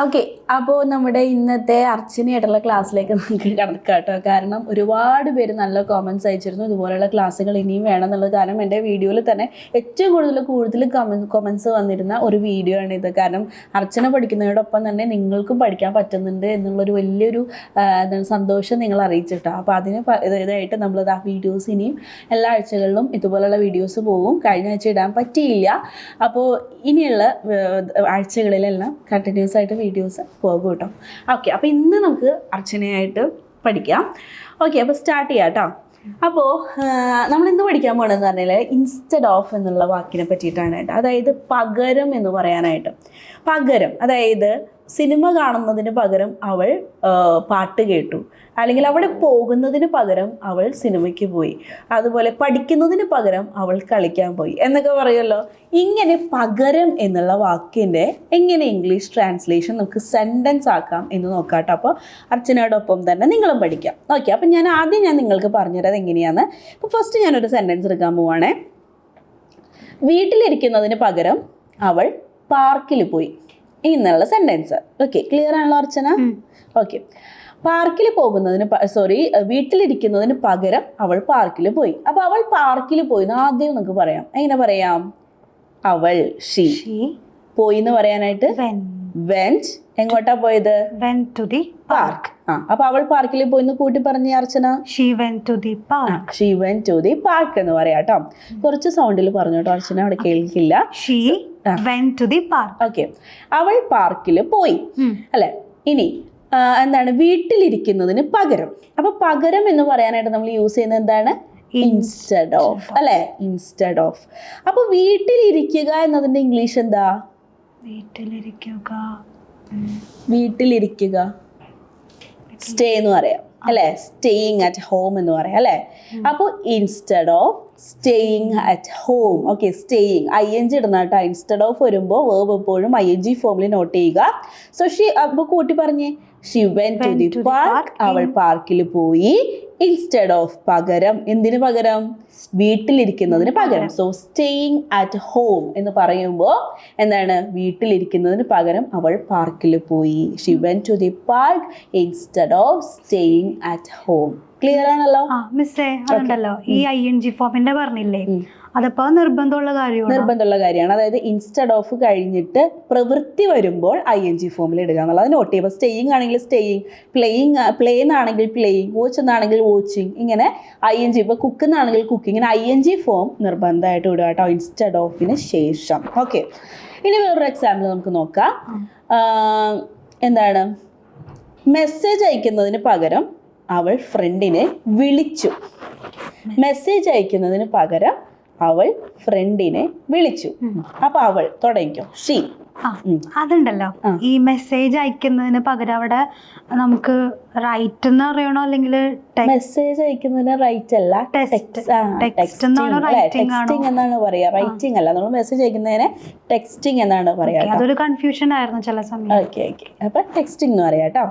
Okay അപ്പോൾ നമ്മുടെ ഇന്നത്തെ അർച്ചനയായിട്ടുള്ള ക്ലാസ്സിലേക്ക് നമുക്ക് കടക്കാം കേട്ടോ കാരണം ഒരുപാട് പേര് നല്ല കോമൻസ് അയച്ചിരുന്നു. ഇതുപോലെയുള്ള ക്ലാസ്സുകൾ ഇനിയും വേണം എന്നുള്ളത് കാരണം എന്റെ വീഡിയോയിൽ തന്നെ ഏറ്റവും കൂടുതൽ കൂടുതൽ കോമൻസ് വന്നിരുന്ന ഒരു വീഡിയോ ആണ് ഇത്. കാരണം അർച്ചന പഠിക്കുന്നതിനോടൊപ്പം തന്നെ നിങ്ങൾക്കും പഠിക്കാൻ പറ്റുന്നുണ്ട് എന്നുള്ളൊരു വലിയൊരു എന്താണ് സന്തോഷം നിങ്ങൾ അറിയിച്ചിട്ടോ. അപ്പോൾ അതിന് ഇതായിട്ട് നമ്മളത് ആ വീഡിയോസ് ഇനിയും എല്ലാ ആഴ്ചകളിലും ഇതുപോലെയുള്ള വീഡിയോസ് പോകും. കഴിഞ്ഞ ആഴ്ച ഇടാൻ പറ്റിയില്ല. അപ്പോൾ ഇനിയുള്ള ആഴ്ചകളിലെല്ലാം കണ്ടിന്യൂസ് ആയിട്ട് വീഡിയോസ് പോകും കേട്ടോ ഓക്കെ അപ്പോൾ ഇന്ന് നമുക്ക് അർച്ചനയായിട്ട് പഠിക്കാം. ഓക്കെ അപ്പോൾ സ്റ്റാർട്ട് ചെയ്യാം കേട്ടോ അപ്പോൾ നമ്മൾ ഇന്ന് പഠിക്കാൻ പോകണമെന്ന് പറഞ്ഞാൽ ഇൻസ്റ്റഡ് ഓഫ് എന്നുള്ള വാക്കിനെ പറ്റിയിട്ടാണ് കേട്ടോ അതായത് പകരം എന്ന് പറയാനായിട്ട്. പകരം അതായത് സിനിമ കാണുന്നതിന് പകരം അവൾ പാട്ട് കേട്ടു. അല്ലെങ്കിൽ അവിടെ പോകുന്നതിന് പകരം അവൾ സിനിമയ്ക്ക് പോയി. അതുപോലെ പഠിക്കുന്നതിന് പകരം അവൾ കളിക്കാൻ പോയി. എന്നൊക്കെ പറയുമല്ലോ. ഇങ്ങനെ പകരം എന്നുള്ള വാക്കിന്റെ എങ്ങനെ ഇംഗ്ലീഷ് ട്രാൻസ്ലേഷൻ നമുക്ക് സെന്റൻസ് ആക്കാം എന്ന് നോക്കാട്ടോ. കേട്ടോ അപ്പോൾ അർച്ചനയോടൊപ്പം തന്നെ നിങ്ങളും പഠിക്കാം. ഓക്കെ അപ്പം ഞാൻ ആദ്യം ഞാൻ നിങ്ങൾക്ക് പറഞ്ഞുതരാം എങ്ങനെയാണ്. അപ്പോൾ ഫസ്റ്റ് ഞാനൊരു സെന്റൻസ് എടുക്കാൻ പോവാണേ. വീട്ടിലിരിക്കുന്നതിന് പകരം അവൾ പാർക്കിൽ പോയി. എന്നുള്ള സെന്റൻസ് ഓക്കെ ക്ലിയർ ആണല്ലോ അർച്ചന? ഓക്കെ പാർക്കിൽ പോകുന്നതിന് സോറി വീട്ടിലിരിക്കുന്നതിന് പകരം അവൾ പാർക്കിൽ പോയി. അപ്പോൾ അവൾ പാർക്കിൽ പോയി എന്ന് ആദ്യം നമുക്ക് പറയാം. എങ്ങനെ പറയാം? അവൾ ഷീ പോയി എന്ന് പറയാനായിട്ട്? വെന്റ് എങ്ങോട്ടാ പോയത്? went to the park. ആ അപ്പൊ അവൾ പാർക്കിൽ പോയി കൂട്ടി പറഞ്ഞ Archana? she went to the park. She went to the park എന്ന് പറയാം കേട്ടോ. കുറച്ച് സൗണ്ടിൽ പറഞ്ഞു കേട്ടോ അർച്ചന അവിടെ കേൾക്കില്ല. She when went to the park. Okay. അവൾ പാർക്കിൽ പോയി. അല്ലെ? ഇനി എന്താണ് വീട്ടിലിരിക്കുന്നതിന് പകരം. അപ്പൊ പകരം എന്ന് പറയാനായിട്ട് നമ്മൾ യൂസ് ചെയ്യുന്നത് എന്താണ്? ഇൻസ്റ്റഡ് ഓഫ് അല്ലെ? ഇൻസ്റ്റഡ് ഓഫ് അപ്പൊ വീട്ടിലിരിക്കുക എന്നതിന്റെ ഇംഗ്ലീഷ് എന്താ? വീട്ടിലിരിക്കുക വീട്ടിലിരിക്കുക. സ്റ്റേ എന്ന് പറയാം. അല്ലെ? സ്റ്റേയിങ് അറ്റ് ഹോം എന്ന് പറയാം അല്ലെ? അപ്പോൾ instead of staying at home okay staying I N G ഇടുന്ന കേട്ടോ. ഇൻസ്റ്റഡ് ഓഫ് വരുമ്പോൾ വേർബ് എപ്പോഴും ഐ എൻ ജി ഫോമിൽ നോട്ട് ചെയ്യുക. സോ ഷി അപ്പോൾ കൂട്ടി പറഞ്ഞേ. She went to Went the to the park park. അവൾ പാർക്കിൽ പോയി. ഇൻസ്റ്റഡ് ഓഫ് പകരം എന്തിനു പകരം? വീട്ടിലിരിക്കുന്നതിന് പകരം. സോ സ്റ്റേയിങ് അറ്റ് ഹോം എന്ന് പറയുമ്പോൾ എന്താണ്? വീട്ടിലിരിക്കുന്നതിന് പകരം അവൾ പാർക്കിൽ പോയി. She went to the park instead of staying at home clear ആണല്ലോ? മിസ്സേ അതുണ്ടല്ലോ. ഈ ഐ എൻ ജി ഫോമിന്റെ പറഞ്ഞില്ലേ? ഉം. അതപ്പോ നിർബന്ധമുള്ള കാര്യമാണ്? നിർബന്ധമുള്ള കാര്യമാണ്. അതായത് ഇൻസ്റ്റഡ് ഓഫ് കഴിഞ്ഞിട്ട് പ്രവൃത്തി വരുമ്പോൾ ഐ എൻ ജി ഫോമിൽ ഇടുക എന്നുള്ളത് നോട്ട് അപ്പോൾ സ്റ്റേയിങ് ആണെങ്കിൽ സ്റ്റേയിങ് പ്ലേയിങ് പ്ലേ എന്നാണെങ്കിൽ പ്ലേയിങ് വാച്ച് എന്നാണെങ്കിൽ വാച്ചിങ് ഇങ്ങനെ ഐ എൻ ജി ഇപ്പോൾ കുക്ക് എന്നാണെങ്കിൽ കുക്കിംഗ് ഇങ്ങനെ ഐ എൻ ജി ഫോം നിർബന്ധമായിട്ട് ഇടുക കേട്ടോ ഇൻസ്റ്റഡ് ഓഫിന് ശേഷം. ഓക്കെ ഇനി വേറൊരു എക്സാമ്പിൾ നമുക്ക് നോക്കാം. എന്താണ്? മെസ്സേജ് അയക്കുന്നതിന് പകരം അവൾ ഫ്രണ്ടിനെ വിളിച്ചു. മെസ്സേജ് അയക്കുന്നതിന് പകരം അവൾ ഫ്രണ്ടിനെ വിളിച്ചു. അപ്പൊ അവൾ തുടങ്ങിക്കോ. ഷീ അതുണ്ടല്ലോ. ഈ മെസ്സേജ് അയക്കുന്നതിന് പകരം അവിടെ നമുക്ക് റൈറ്റ് എന്ന് പറയണോ അല്ലെങ്കിൽ മെസ്സേജ് അയക്കുന്നതിന് റൈറ്റ് അല്ല ടെക്സ്റ്റ് എന്നാണ് പറയാ. റൈറ്റിംഗ് അല്ല. നമ്മൾ മെസ്സേജ് അയക്കുന്നതിന് ടെക്സ്റ്റിംഗ് എന്നാണ് പറയാ അതൊരു കൺഫ്യൂഷൻ ആയിരുന്നു ചില സമയം. ഓക്കെ ഓക്കെ അപ്പൊ ടെക്സ്റ്റിംഗ് എന്ന് പറയാം കേട്ടോ.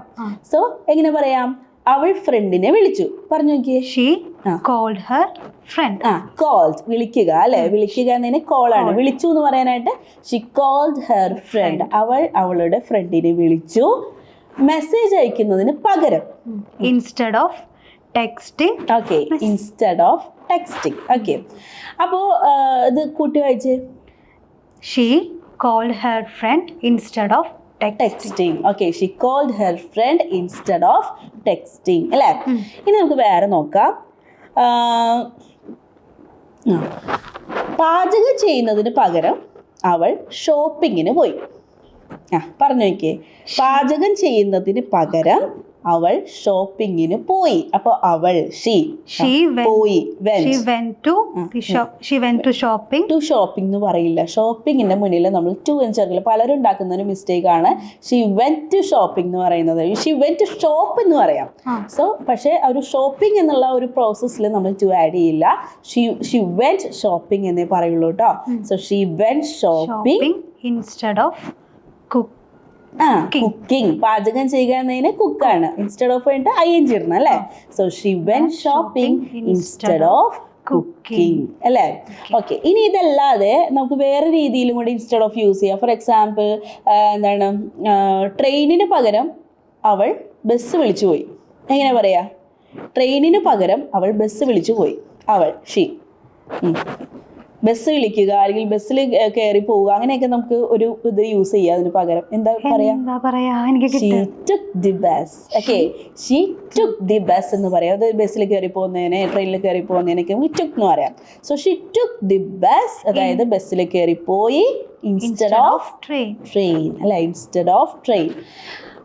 സോ എങ്ങനെ പറയാം? അവൾ ഫ്രണ്ടിനെ വിളിച്ചു. പറഞ്ഞു നോക്കിയേ. ഷീ. കോൾഡ് ഹർ ഫ്രണ്ട് ആ കോൾഡ് വിളിക്കുക അല്ലെ? വിളിക്കുക എന്നതിന് കോൾ ആണ്. വിളിച്ചു എന്ന് പറയാനായിട്ട് ഷി കോൾഡ് ഹർ ഫ്രണ്ട് അവൾ അവളുടെ ഫ്രണ്ടിനെ വിളിച്ചു. മെസ്സേജ് അയക്കുന്നതിന് പകരം. Instead of texting okay instead of texting okay അപ്പോൾ ഇത് കൂട്ടി വായിച്ചേ. She called her friend instead of texting okay she called her friend instead of texting അല്ലേ? ഇനി നമുക്ക് വേറെ നോക്കാം. പാചകം ചെയ്യുന്നതിന് പകരം അവൾ ഷോപ്പിങ്ങിന് പോയി. ആ പറഞ്ഞു നോക്കിയേ. പാചകം ചെയ്യുന്നതിന് പകരം അവൾ ഷോപ്പിങ്ങിന് പോയി. അപ്പോൾ അവൾ ഷീ പോയി ഷോപ്പിംഗ് ടു ഷോപ്പിംഗ് എന്ന് പറയില്ല. ഷോപ്പിങ്ങിന്റെ മുന്നിൽ നമ്മൾ ടു എന്ന് ചേർക്കില്ല പലരും ഉണ്ടാക്കുന്ന ഒരു മിസ്റ്റേക്ക് ആണ്. ഷി വെന്റ് ടു ഷോപ്പിംഗ് എന്ന് പറയുന്നത്. ഷി വെന്റ് ടു ഷോപ്പ് എന്ന് പറയാം. സോ പക്ഷേ ഒരു ഷോപ്പിംഗ് എന്നുള്ള ഒരു പ്രോസസ്സിൽ നമ്മൾ ടു ആഡ് ചെയ്യില്ല. ഷി ഷി വെന്റ് ഷോപ്പിംഗ് എന്നേ പറയുള്ളൂ കേട്ടോ so she went shopping instead of cook ആ കുക്കിംഗ് പാചകം ചെയ്യുക എന്നതിന് കുക്കാണ് ഇൻസ്റ്റഡ് ഓഫ് വേണ്ട ഐ എൻ ചേർന്ന് അല്ലേ so she went shopping instead of cooking അല്ലേ? ഓക്കെ ഇനി ഇതല്ലാതെ നമുക്ക് വേറെ രീതിയിലും കൂടി ഇൻസ്റ്റഡ് ഓഫ് യൂസ് ചെയ്യാം. ഫോർ എക്സാമ്പിൾ എന്താണ്? ട്രെയിനിന് പകരം അവൾ ബസ് വിളിച്ചു പോയി. എങ്ങനെ പറയാ? ട്രെയിനിന് പകരം അവൾ ബസ് വിളിച്ചു പോയി. അവൾ ഷീ ബസ് വിളിക്കുക അല്ലെങ്കിൽ ബസ്സിൽ കയറി പോവുക അങ്ങനെയൊക്കെ നമുക്ക് ഒരു ഇത് യൂസ് ചെയ്യാം അതിന് പകരം. എന്താ പറയാ? The bus okay she took the bus എന്ന് പറയാം. അത് ബസ്സിൽ കയറി പോകുന്നതിനെ ട്രെയിനിൽ കയറി പോകുന്നതിനൊക്കെ ടുക്ക് എന്ന് പറയാം. So she took the bus അതായത് ബസ്സിൽ കയറി പോയി ഇൻസ്റ്റഡ് ഓഫ് ട്രെയിൻ ട്രെയിൻ അല്ല ഇൻസ്റ്റെഡ് ഓഫ് ട്രെയിൻ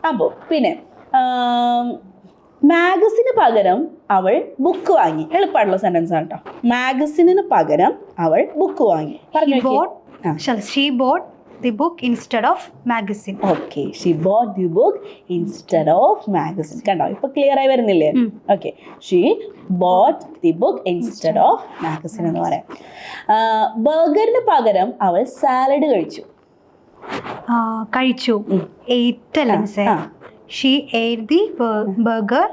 അപ്പോൾ പിന്നെ മാഗസിന് പകരം അവൾ ബുക്ക് വാങ്ങി. എളുപ്പമുള്ള സെന്റൻസ് ആണ് കേട്ടോ മാഗസിന് പകരം അവൾ ബുക്ക് വാങ്ങി. പറഞ്ഞു the book instead of magazine okay she bought the book instead of magazine കണ്ടോ? ഇപ്പൊ ക്ലിയർ ആയി വരുന്നില്ലേ. Okay she bought the book instead of magazine എന്ന് പറയാം. ബർഗറിന് പകരം അവൾ സാലഡ് കഴിച്ചു. കഴിച്ചു. എയ്റ്റ് അല്ലേ. She ate the burger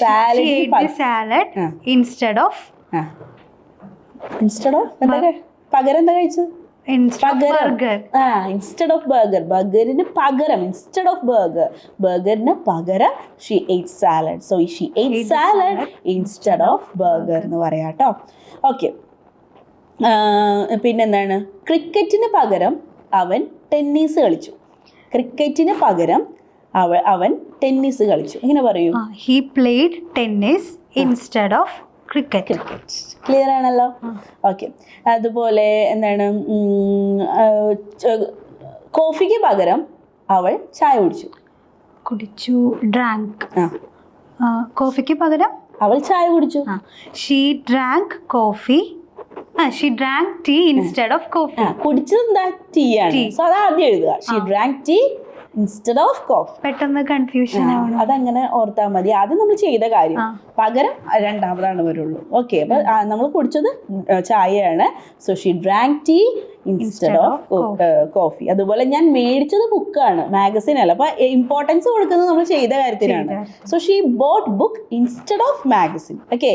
salad salad instead of instead of പകരം എന്താ കഴിച്ചത്? ഇൻസ്റ്റെഡ് ഓഫ് ബർഗർ ബർഗറിന് പകരം. ഇൻസ്റ്റഡ് ഓഫ് ബർഗർ ബർഗറിന് പകരം she ate salad so she ate salad instead of burger എന്ന് പറയാം കേട്ടോ ഓക്കെ പിന്നെന്താണ്? ക്രിക്കറ്റിന് പകരം അവൻ ടെന്നീസ് കളിച്ചു. ക്രിക്കറ്റിന് പകരം അവ അവൻ ടെന്നീസ് കളിച്ചു. എങ്ങനെ പറയൂ. He played tennis instead of cricket cricket clear ആണല്ലോ? ഓക്കെ അതുപോലെ എന്താണ് കോഫിക്ക് പകരം അവൾ ചായ കുടിച്ചു. കുടിച്ചു ഡ്രാങ്ക് കോഫിക്ക് പകരം അവൾ ചായ കുടിച്ചു. She drank coffee she drank tea instead of coffee കുടിച്ചത് എന്താ? ടീ ആണ്. സോ അത് ആദ്യം എഴുതുക. She drank tea instead of coffee പെട്ടെന്ന് കൺഫ്യൂഷൻ അതങ്ങനെ ഓർത്താൽ മതി. ആദ്യം നമ്മൾ ചെയ്ത കാര്യം. പകരം രണ്ടാമതാണ് വരുള്ളൂ. ഓക്കെ അപ്പൊ നമ്മൾ കുടിച്ചത് ചായയാണ്. So she drank tea instead of coffee അതുപോലെ ഞാൻ മേടിച്ചത് ബുക്കാണ് മാഗസിൻ അല്ല. അപ്പൊ ഇമ്പോർട്ടൻസ് കൊടുക്കുന്നത് നമ്മൾ ചെയ്ത കാര്യത്തിനാണ്. So she bought book instead of magazine okay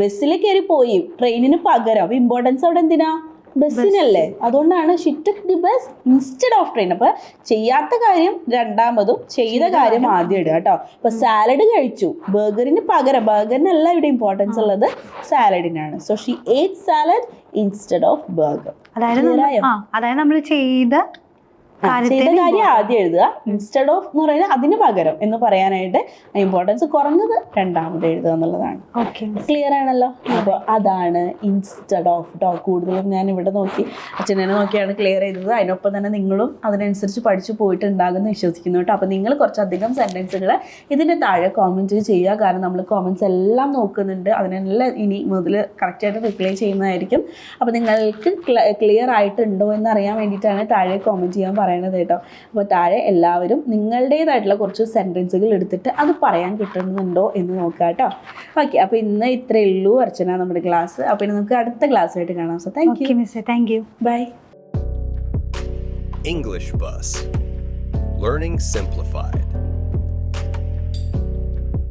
ബസ്സിൽ കയറി പോയി ട്രെയിനിന് പകരം. ഇമ്പോർട്ടൻസ് അവിടെ എന്തിനാ? ബസ്സിനല്ലേ? അതുകൊണ്ടാണ് shit the bus instead of train അപ്പൊ ചെയ്യാത്ത കാര്യം രണ്ടാമതും ചെയ്ത കാര്യം ആദ്യം ഇടുക കേട്ടോ. അപ്പൊ സാലഡ് കഴിച്ചു. ബർഗറിന് പകരം ബർഗറിനല്ല ഇവിടെ ഇമ്പോർട്ടൻസ് ഉള്ളത് സാലഡിനാണ്. So she ate salad instead of burger അതായത് അതായത് നമ്മൾ ചെയ്ത ചെയ്ത കാര്യം ആദ്യം എഴുതുക. ഇൻസ്റ്റഡ് ഓഫ് എന്ന് പറയുന്നത് അതിന് പകരം എന്ന് പറയാനായിട്ട് ഇമ്പോർട്ടൻസ് കുറഞ്ഞത് രണ്ടാമത് എഴുതുക എന്നുള്ളതാണ്. ക്ലിയർ ആണല്ലോ? അപ്പോൾ അതാണ് ഇൻസ്റ്റഡ് ഓഫ് ടോ കൂടുതലും ഞാൻ ഇവിടെ നോക്കി അച്ഛനെ നോക്കിയാണ് ക്ലിയർ ചെയ്തത്. അതിനൊപ്പം തന്നെ നിങ്ങളും അതിനനുസരിച്ച് പഠിച്ചു പോയിട്ടുണ്ടാകുമെന്ന് വിശ്വസിക്കുന്നു കേട്ടോ. അപ്പോൾ നിങ്ങൾ കുറച്ചധികം സെന്റൻസുകൾ ഇതിന്റെ താഴെ കോമെന്റ് ചെയ്യുക. കാരണം നമ്മൾ കോമെന്റ്സ് എല്ലാം നോക്കുന്നുണ്ട്. അതിനെല്ലാം ഇനി മുതൽ കറക്റ്റായിട്ട് റിപ്ലൈ ചെയ്യുന്നതായിരിക്കും. അപ്പോൾ നിങ്ങൾക്ക് ക്ലിയർ ആയിട്ടുണ്ടോ എന്ന് അറിയാൻ വേണ്ടിയിട്ടാണ് താഴെ കോമെന്റ് ചെയ്യാൻ പറയുന്നത്. കേട്ടോ. അപ്പോൾ താഴെ എല്ലാവരും നിങ്ങളുടേതായിട്ടുള്ള കുറച്ച് സെന്റൻസുകൾ എടുത്തിട്ട് അത് പറയാൻ കിട്ടുന്നുണ്ടോ എന്ന് നോക്കുക കേട്ടോ. ഓക്കെ അപ്പോൾ ഇന്ന് ഇത്രയേ ഉള്ളൂ അർച്ചന നമ്മുടെ ക്ലാസ് അപ്പോൾ ഇനി നമുക്ക് അടുത്ത ക്ലാസ്സായിട്ട് കാണാം. സോ താങ്ക് യു മിസ് മിസ്സേ thank you bye English Bus. Learning Simplified.